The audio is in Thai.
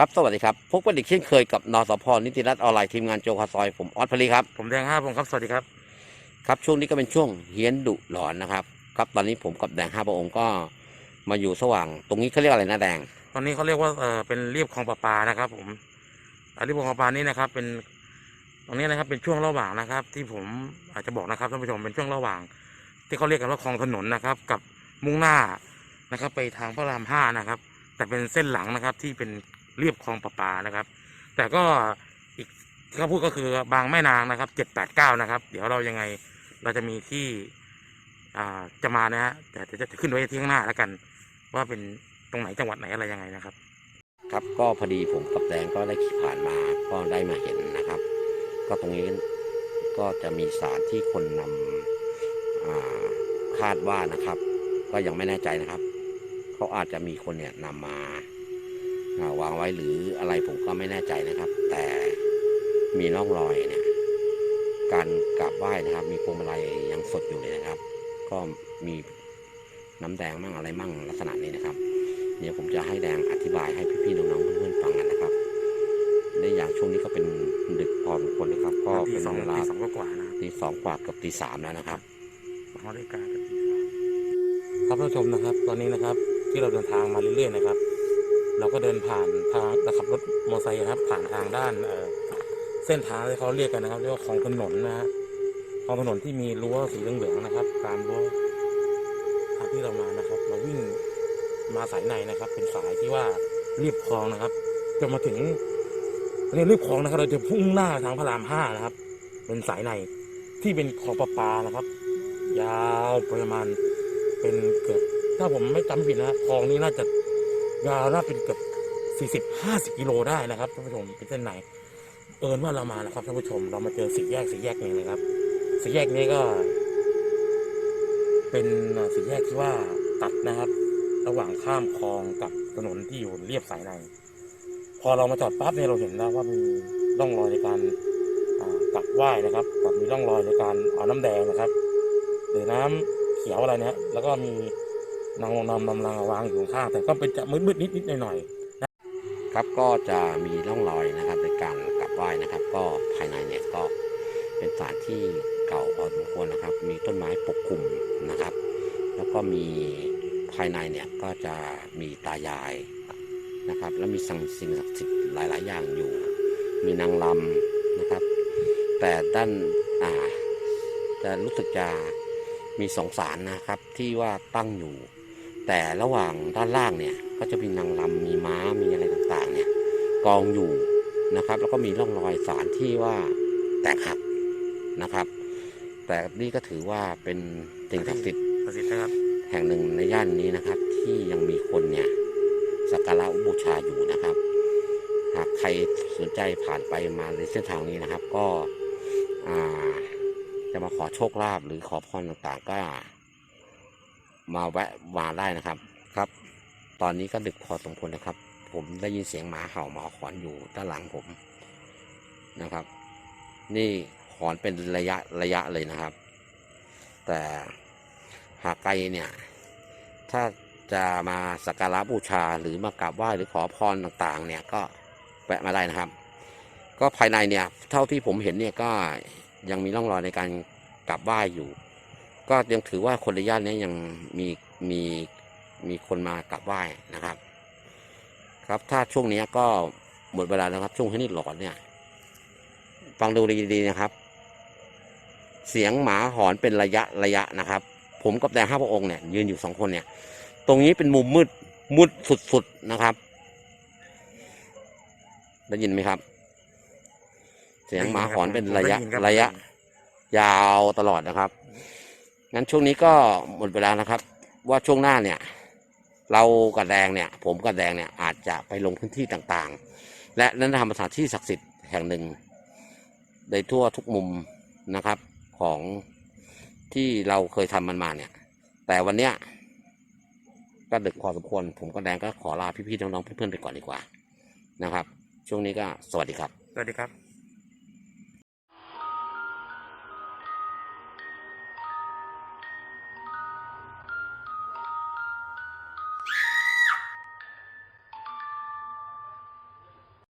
ครับสวัสดีครับพบกันอีกเช่นเคยกับนสพนิติรัตน์ออนไลน์ทีมงานโจคาซอยผมออสพลีครับผมแดงห้าผมครับ สวัสดีครับ ครับช่วงนี้ก็เป็นช่วงเฮียนดุหลอนนะครับ ครับตอนนี้ผมกับแดงห้าพระองค์ก็มาอยู่สว่าง ตรงนี้เขาเรียกอะไรนะแดง ตอนนี้เขาเรียกว่าเออเป็นเรียบคลองประปานะครับ ผมอ่าเรียบคลองประปานี่นะครับ เป็นตรงนี้นะครับเป็นช่วงระหว่างนะครับ ที่ผมอาจจะบอกนะครับท่านผู้ชมเป็นช่วงระหว่าง ที่เขาเรียกกันว่าคลองถนนนะครับ กับมุ่งหน้านะครับ ไปทางพระรามห้านะครับ แต่เป็นเส้นหลังนะครับที่เป็น เรียบคลองประปานะครับ แต่ก็อีกที่เขาพูดก็คือบางแม่นางนะครับเจ็ดแปดเก้านะครับ เดี๋ยวเรายังไงเราจะมีที่จะมานะฮะแต่จะขึ้นไว้ที่ข้างหน้าแล้วกัน ว่าเป็นตรงไหนจังหวัดไหนอะไรยังไงนะครับ ครับก็พอดีผมกับแดงก็ได้ขี่ผ่านมาก็ได้มาเห็นนะครับ ก็ตรงนี้ก็จะมีสารที่คนนำอ่าคาดว่านะครับ ก็ยังไม่แน่ใจนะครับ เขาอาจจะมีคนเนี่ยนำมาอ่า วางไว้หรืออะไรผมก็ไม่แน่ใจนะครับ แต่มีร่องรอยเนี่ยการกราบไหว้นะครับ มีพวงมาลัยยังสดอยู่เลยนะครับ ก็มีน้ำแดงมั่งอะไรมั่งลักษณะนี้นะครับเดี๋ยวผมจะให้แดงอธิบายให้พี่ๆน้องๆเพื่อนๆฟังกันนะครับในอย่างช่วงนี้ก็เป็นดึกพอสมควรนะครับ ก็ตีเป็นสองเวลาตีสองกว่าๆนะครับตีสองกว่าเกับตีสามแล้วนะครับของรายการกับตีสามครับท่านผู้ชมนะครับ ตอนนี้นะครับ ที่เราเดินทางมาเรื่อยๆนะครับ เราก็เดินผ่านทางเราขับรถมอเตอร์ไซค์นะครับ ผ่านทางด้านเส้นทางที่เขาเรียกกันนะครับเรียกว่าคลองถนนนะฮะคลองถนนที่มีรั้วสีเหลืองๆนะครับ ตามรั้วทางที่เรามานะครับ เราวิ่งมาสายในนะครับ เป็นสายที่ว่าเรียบคลองนะครับจนมาถึงเรียบเรียบคลองนะครับ เราจะพุ่งหน้าทางพระรามห้านะครับ เป็นสายในที่เป็นคลองประปานะครับ ยาวประมาณเป็นเกือบถ้าผมไม่จำผิดนะคลองนี้น่าจะ ยาวน่าเป็นเกือบสี่สิบห้าสิบกิโลได้นะครับท่านผู้ชมเป็นเส้นไหน เอินว่าเรามานะครับท่านผู้ชมเรามาเจอสี่แยกสี่แยกนี้นะครับสี่แยกนี้ก็ เป็นสี่แยกที่ว่าตัดนะครับ ระหว่างข้ามคลองกับถนนที่อยู่เรียบสายใน พอเรามาจอดปั๊บเนี่ยเราเห็นแล้วว่ามีร่องรอยในการอ่ากลับไหว้นะครับกับมีร่องรอยในการเอาน้ำแดงนะครับ หรือน้ำเขียวอะไรเนี่ยแล้วก็มี นางนำนำรางวางอยู่ข้างแต่ก็เป็นจะมืดๆนิดๆหน่อยๆครับก็จะมีร่องรอยนะครับในการกราบไหว้นะครับ ก็ภายในเนี่ยก็เป็นสถานที่เก่าพอสมควรนะครับ มีต้นไม้ปกคลุมนะครับ แล้วก็มีภายในเนี่ยก็จะมีตายายนะครับ แล้วมีสิ่งสิ่งศักดิ์สิทธิ์หลาย ๆ อย่างอยู่ มีนางลำนะครับ แต่ด้านอ่าจะรู้สึกจะมีสองสารนะครับที่ว่าตั้งอยู่ แต่ระหว่างด้านล่างเนี่ยก็จะมีนางลำมีม้ามีอะไรต่างๆเนี่ยกองอยู่นะครับ แล้วก็มีร่องรอยสารที่ว่าแตกหักนะครับ แต่นี่ก็ถือว่าเป็นสิ่งศักดิ์สิทธิ์ๆประสิทธิ์นะครับ แห่งหนึ่งในย่านนี้นะครับ ที่ยังมีคนเนี่ยสักการะบูชาอยู่นะครับ หากใครสนใจผ่านไปมาในเส้นทางนี้นะครับ ก็อ่าจะมาขอโชคลาภหรือขอพรต่างๆก็ มาแวะมาได้นะครับครับ ตอนนี้ก็ดึกพอสมควรนะครับ ผมได้ยินเสียงหมาเห่าหมาหอนอยู่ด้านหลังผมนะครับ นี่หอนเป็นระยะระยะเลยนะครับ แต่หากไกลเนี่ย ถ้าจะมาสักการะบูชาหรือมากราบไหว้หรือขอพรต่างๆ เนี่ยก็แวะมาได้นะครับ ก็ภายในเนี่ย เท่าที่ผมเห็นเนี่ยก็ยังมีร่องรอยในการกราบไหว้อยู่ ก็ยังถือว่าคนในย่านนี้ยังมีมีมีคนมากราบไหว้นะครับ ครับถ้าช่วงนี้ก็หมดเวลาแล้วครับ ช่วงที่นี่หลอนเนี่ย ฟังดูดีๆนะครับ เสียงหมาหอนเป็นระยะระยะนะครับ ผมกับแดงห้าพระองค์เนี่ย ยืนอยู่สองคนเนี่ย ตรงนี้เป็นมุมมืดมืดสุดๆนะครับได้ยินไหมครับ เสียงหมาหอนเป็นระยะผมได้นคบระยะ ยาวตลอดนะครับ งั้นช่วงนี้ก็หมดเวลานะครับ ว่าช่วงหน้าเนี่ย เรากับแดงเนี่ย ผมกับแดงเนี่ยอาจจะไปลงพื้นที่ต่างๆ และนั้นทำสถานที่ศักดิ์สิทธิ์แห่งหนึ่งในทั่วทุกมุมนะครับของที่เราเคยทำมันมาเนี่ย แต่วันเนี้ยก็ดึกพอสมควร ผมกับแดงก็ขอลาพี่ๆน้องๆเพื่อนๆไปก่อนดีกว่านะครับ ช่วงนี้ก็สวัสดีครับ สวัสดีครับ